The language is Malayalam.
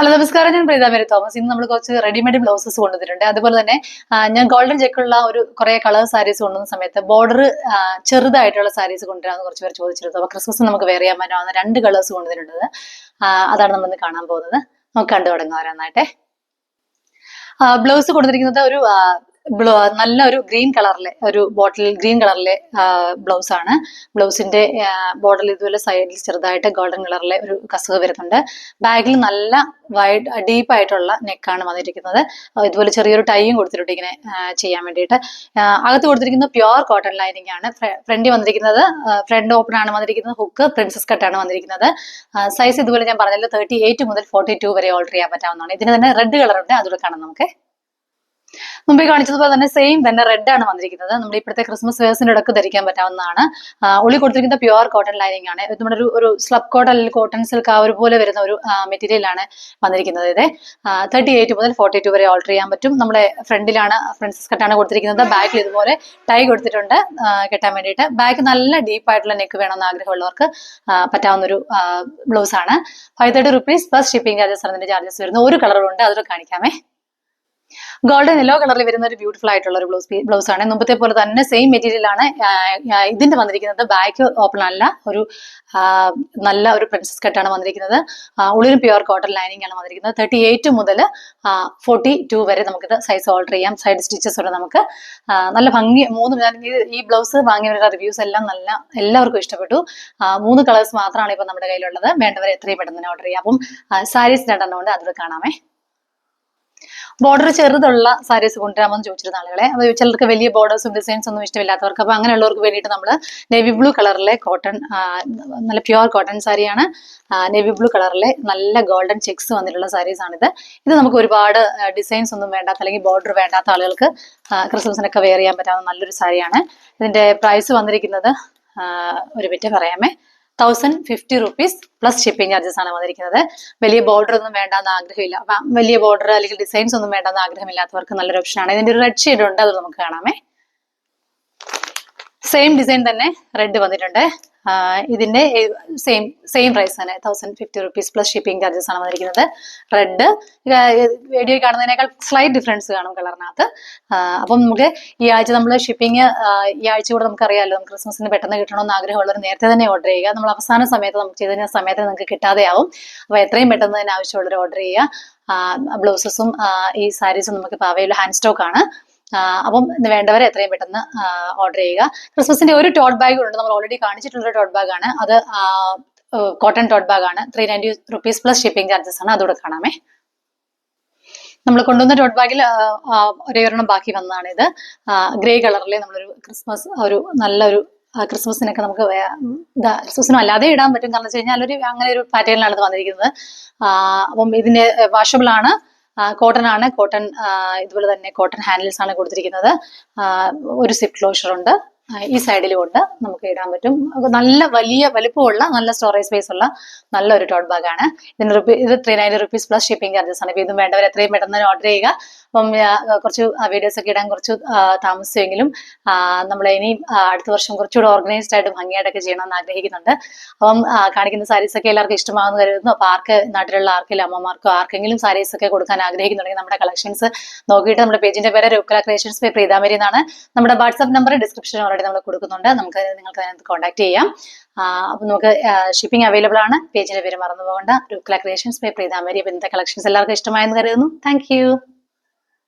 ഹലോ നമസ്കാരം. ഞാൻ പ്രീത മേരി തോമസ്. ഇന്ന് നമ്മൾ കുറച്ച് റെഡിമെയ്ഡ് ബ്ലൗസസ് കൊണ്ടുവന്നിട്ടുണ്ട്. അതുപോലെ തന്നെ ഞാൻ ഗോൾഡൻ ചെക്കുള്ള ഒരു കുറെ കളർ സാരീസ് കൊണ്ടുവന്ന സമയത്ത് ബോർഡർ ചെറുതായിട്ടുള്ള സാരീസ് കൊണ്ടുവരാമെന്ന് കുറച്ച് പേർ ചോദിച്ചിരുന്നു. അപ്പോൾ ക്രിസ്മസ് നമുക്ക് വേറെ ചെയ്യാൻ രണ്ട് കളേഴ്സ് കൊണ്ടുവന്നിട്ടുണ്ട് അതാണ് നമ്മൾ കാണാൻ പോകുന്നത്. നമുക്ക് കണ്ടു തുടങ്ങാൻ ബ്ലൗസ് കൊടുത്തിരിക്കുന്നത് ഒരു ബ്ലൗ നല്ല ഒരു ഗ്രീൻ കളറിലെ ഒരു ബോട്ടിൽ ഗ്രീൻ കളറിലെ ബ്ലൗസ് ആണ് ബ്ലൗസിന്റെ ബോർഡറിൽ ഇതുപോലെ സൈഡിൽ ചെറുതായിട്ട് ഗോൾഡൻ കളറിലെ ഒരു കസവ് വരുന്നുണ്ട്. ബാഗിൽ നല്ല വൈഡ് ഡീപ്പ് ആയിട്ടുള്ള നെക്കാണ് വന്നിരിക്കുന്നത്. ഇതുപോലെ ചെറിയൊരു ടൈയും കൊടുത്തിട്ടുണ്ട് ഇങ്ങനെ ചെയ്യാൻ വേണ്ടിയിട്ട്. അകത്ത് കൊടുത്തിരിക്കുന്നത് പ്യുവർ കോട്ടൺ ലൈനിങ് ആണ്. ഫ്രണ്ടിൽ വന്നിരിക്കുന്നത് ഫ്രണ്ട് ഓപ്പൺ ആണ് വന്നിരിക്കുന്നത് ഹുക്ക് പ്രിൻസസ് കട്ടാണ് വന്നിരിക്കുന്നത്. സൈസ് ഇതുപോലെ ഞാൻ പറഞ്ഞല്ലോ തേർട്ടി എയ്റ്റ് മുതൽ ഫോർട്ടി ടു വരെ ഓർഡർ ചെയ്യാൻ പറ്റാവുന്നതാണ്. ഇതിന് തന്നെ റെഡ് കളർ ഉണ്ട് അതുകൂടെ കാണാം നമുക്ക്. മുമ്പേ കാണിച്ചതുപോലെ തന്നെ സെയിം തന്നെ റെഡ് ആണ് വന്നിരിക്കുന്നത്. നമ്മുടെ ഇപ്പോഴത്തെ ക്രിസ്മസ് വേഴ്സിന്റെ ഇടയ്ക്ക് ധരിക്കാൻ പറ്റാവുന്നതാണ്. ഉള്ളി കൊടുത്തിരിക്കുന്ന പ്യുവർ കോട്ടൺ ലൈനിങ് ആണ്. നമ്മുടെ ഒരു ഒരു സ്ലബ് കോട്ടൺ അല്ലെങ്കിൽ കോട്ടൺ സിൽക്ക് ആ ഒരു പോലെ വരുന്ന ഒരു മെറ്റീരിയൽ ആണ് വന്നിരിക്കുന്നത് ഇത്. തേർട്ടി എയ്റ്റ് മുതൽ ഫോർട്ടി ടു വരെ ഓൾട്ടർ ചെയ്യാൻ പറ്റും. നമ്മുടെ ഫ്രണ്ടിലാണ് ഫ്രണ്ട്സ് കട്ടാണ് കൊടുത്തിരിക്കുന്നത്. ബാക്കിൽ ഇതുപോലെ ടൈ കൊടുത്തിട്ടുണ്ട്. കെട്ടാൻ വേണ്ടിയിട്ട്. ബാക്ക് നല്ല ഡീപ്പ് ആയിട്ടുള്ള നെക്ക് വേണമെന്ന് ആഗ്രഹമുള്ളവർക്ക് പറ്റാവുന്ന ഒരു ബ്ലൗസ് ആണ്. Five thirty rupees plus shipping charges അതിന്റെ ചാർജസ് വരുന്നത്. ഒരു കളറുണ്ട് അതൊക്കെ കാണിക്കാമേ. ഗോൾഡൻ യെല്ലോ കളറിൽ വരുന്ന ഒരു ബ്യൂട്ടിഫുൾ ആയിട്ടുള്ള ഒരു ബ്ലൗസ് ബ്ലൗസ് ആണ്. മുമ്പത്തെ പോലെ തന്നെ സെയിം മെറ്റീരിയൽ ആണ്. ഇതിന്റെ വന്നിരിക്കുന്നത് ബാക്ക് ഓപ്പൺ അല്ല ഒരു നല്ല ഒരു പ്രിൻസസ് കട്ടാണ് വന്നിരിക്കുന്നത്. ഉള്ളിലും പ്യുവർ കോട്ടൺ ലൈനിങ് ആണ് വന്നിരിക്കുന്നത്. തേർട്ടി എയ്റ്റ് മുതൽ ഫോർട്ടി ടു വരെ നമുക്കിത് സൈസ് ഓൾഡർ ചെയ്യാം. സൈഡ് സ്റ്റിച്ചസ് ഉണ്ട് നമുക്ക്. നല്ല ഭംഗി മൂന്ന് ഞാൻ ഈ ബ്ലൗസ് വാങ്ങിയവരുടെ റിവ്യൂസ് എല്ലാം നല്ല എല്ലാവർക്കും ഇഷ്ടപ്പെട്ടു. മൂന്ന് കളേഴ്സ് മാത്രമാണ് ഇപ്പൊ നമ്മുടെ കയ്യിലുള്ളത്. വേണ്ടവരെ എത്രയും പെട്ടെന്ന് ഓർഡർ ചെയ്യാം. അപ്പം സാരീസ് രണ്ടെണ്ണം ഉണ്ട് അതിൽ കാണാമേ. ബോർഡർ ചെറുതുള്ള സാരീസ് കൊണ്ടുവരാമെന്ന് ചോദിച്ചിരുന്ന ആളുകളെ. അപ്പോൾ ചിലർക്ക് വലിയ ബോർഡേഴ്സും ഡിസൈൻസ് ഒന്നും ഇഷ്ടമില്ലാത്തവർക്ക് അപ്പോൾ അങ്ങനെയുള്ളവർക്ക് വേണ്ടിയിട്ട് നമ്മൾ നേവി ബ്ലൂ കളറിലെ കോട്ടൺ നല്ല പ്യുവർ കോട്ടൺ സാരിയാണ് നേവി ബ്ലൂ കളറിലെ നല്ല ഗോൾഡൻ ചെക്സ് വന്നിട്ടുള്ള സാരീസ് ആണിത്. ഇത് നമുക്ക് ഒരുപാട് ഡിസൈൻസ് ഒന്നും വേണ്ടാത്ത അല്ലെങ്കിൽ ബോർഡർ വേണ്ടാത്ത ആളുകൾക്ക് ക്രിസ്മസിനൊക്കെ വെയർ ചെയ്യാൻ പറ്റാവുന്ന നല്ലൊരു സാരിയാണ് ഇതിന്റെ പ്രൈസ് വന്നിരിക്കുന്നത് ഒരു minute പറയാമേ. Thousand fifty rupees plus shipping charges ആണ് വന്നിരിക്കുന്നത്. വലിയ ബോർഡർ ഒന്നും വേണ്ടാന്ന് ആഗ്രഹമില്ല. വലിയ ബോർഡർ അല്ലെങ്കിൽ ഡിസൈൻസ് ഒന്നും വേണ്ടാന്ന് ആഗ്രഹമില്ലാത്തവർക്ക് നല്ലൊരു ഓപ്ഷൻ ആണ്. ഇതിന്റെ ഒരു റെഡ് ഷെയ്ഡ് ഉണ്ട് അത് നമുക്ക് കാണാമേ. സെയിം ഡിസൈൻ തന്നെ റെഡ് വന്നിട്ടുണ്ട്. ഇതിന്റെ സെയിം സെയിം പ്രൈസ് തന്നെ. Thousand fifty rupees plus shipping charges ആണ് വന്നിരിക്കുന്നത്. റെഡ് വീഡിയോ കാണുന്നതിനേക്കാൾ സ്ലൈറ്റ് ഡിഫറൻസ് കാണും കളറിനകത്ത് അപ്പം നമുക്ക് ഈ ആഴ്ച നമ്മൾ ഷിപ്പിംഗ് ഈ ആഴ്ച കൂടെ നമുക്കറിയാമല്ലോ നമുക്ക് ക്രിസ്മസിന് പെട്ടെന്ന് കിട്ടണമെന്ന് ആഗ്രഹമുള്ളവർ നേരത്തെ തന്നെ ഓർഡർ ചെയ്യുക. നമ്മൾ അവസാന സമയത്ത് നമുക്ക് ചെയ്തതിന് സമയത്ത് നിങ്ങൾക്ക് കിട്ടാതെയാവും. അപ്പോൾ എത്രയും പെട്ടെന്ന് തന്നെ ആവശ്യമുള്ളവർ ഓർഡർ ചെയ്യുക. ബ്ലൗസസും ഈ സാരീസും നമുക്ക് ഇപ്പോൾ അവൈലബിൾ ഹാൻഡ് സ്റ്റോക്ക് ആണ്. അപ്പം വേണ്ടവരെ എത്രയും പെട്ടെന്ന് ഓർഡർ ചെയ്യുക. ക്രിസ്മസിന്റെ ഒരു ടോട്ട് ബാഗ് ഉണ്ട്. നമ്മൾ ഓൾറെഡി കാണിച്ചിട്ടുള്ള ടോട്ട് ബാഗ് ആണ്. അത് കോട്ടൺ ടോട്ട് ബാഗ് ആണ്. Three ninety rupees plus shipping charges ആണ്. അതുകൂടെ കാണാമേ. നമ്മൾ കൊണ്ടുവന്ന ടോട്ട് ബാഗിൽ ഒരേ ഒരെണ്ണം ബാക്കി വന്നതാണ് ഇത് ഗ്രേ കളറിൽ നമ്മളൊരു ക്രിസ്മസ് ഒരു നല്ലൊരു ക്രിസ്മസിനൊക്കെ നമുക്ക് ക്രിസ്മസിനും അല്ലാതെ ഇടാൻ പറ്റും. കാരണം വെച്ച് കഴിഞ്ഞാൽ ഒരു അങ്ങനെ ഒരു പാറ്റേണിലാണ് ഇത് വന്നിരിക്കുന്നത്. അപ്പം ഇതിന്റെ വാഷബിൾ ആണ്. കോട്ടൺ ആണ്. കോട്ടൺ ഇതുപോലെ തന്നെ കോട്ടൺ ഹാൻഡിൽസ് ആണ് കൊടുത്തിരിക്കുന്നത്. ഒരു സിപ്പ് ക്ലോഷർ ഉണ്ട്. ഈ സൈഡിലും ഉണ്ട് നമുക്ക് ഇടാൻ പറ്റും. നല്ല വലിയ വലിപ്പമുള്ള നല്ല സ്റ്റോറേജ് സ്പേസ് ഉള്ള നല്ലൊരു ടോട്ട് ബാഗ് ആണ്. ഇതിന് ഇത് three ninety rupees plus shipping charges ആണ്. ഇപ്പം ഇതും വേണ്ടവർ എത്രയും പെട്ടെന്ന് ഓർഡർ ചെയ്യുക. അപ്പം കുറച്ച് വീഡിയോസ് ഒക്കെ ഇടാൻ കുറച്ച് താമസിച്ചെങ്കിലും നമ്മൾ ഇനി അടുത്ത വർഷം കുറച്ചുകൂടെ ഓർഗനൈസ്ഡ് ആയിട്ട് ഭംഗിയായിട്ടൊക്കെ ചെയ്യണമെന്ന് ആഗ്രഹിക്കുന്നുണ്ട്. അപ്പം കാണിക്കുന്ന സാരീസ് ഒക്കെ എല്ലാവർക്കും ഇഷ്ടമാകുന്നു കരുതുന്നു. അപ്പോൾ ആർക്ക് നാട്ടിലുള്ള ആർക്കെങ്കിലും അമ്മമാർക്കോ ആർക്കെങ്കിലും സാരീസ് ഒക്കെ കൊടുക്കാൻ ആഗ്രഹിക്കുന്നുണ്ടെങ്കിൽ നമ്മുടെ കളക്ഷൻസ് നോക്കിയിട്ട് നമ്മുടെ പേജിന്റെ പേര് രുക്കല ക്രിയേഷൻസ് പേ പ്രീതാമരി എന്നാണ്. നമ്മുടെ വാട്സ്ആപ്പ് നമ്പർ ഡിസ്ക്രിപ്ഷനിൽ ഓൾറെഡി നമ്മൾ കൊടുക്കുന്നുണ്ട്. നമുക്ക് നിങ്ങൾക്ക് അതിനകത്ത് കോൺടാക്ട് ചെയ്യാം അപ്പം നമുക്ക് ഷിപ്പിംഗ് അവൈലബിൾ ആണ്. പേജിന്റെ പേര് മറന്നു പോകേണ്ട രുക്കല ക്രിയേഷൻസ് പേ പ്രീതാമരി അപ്പൊ ഇന്നത്തെ കളക്ഷൻസ് എല്ലാവർക്കും ഇഷ്ടമായെന്ന് കരുതുന്നു. താങ്ക്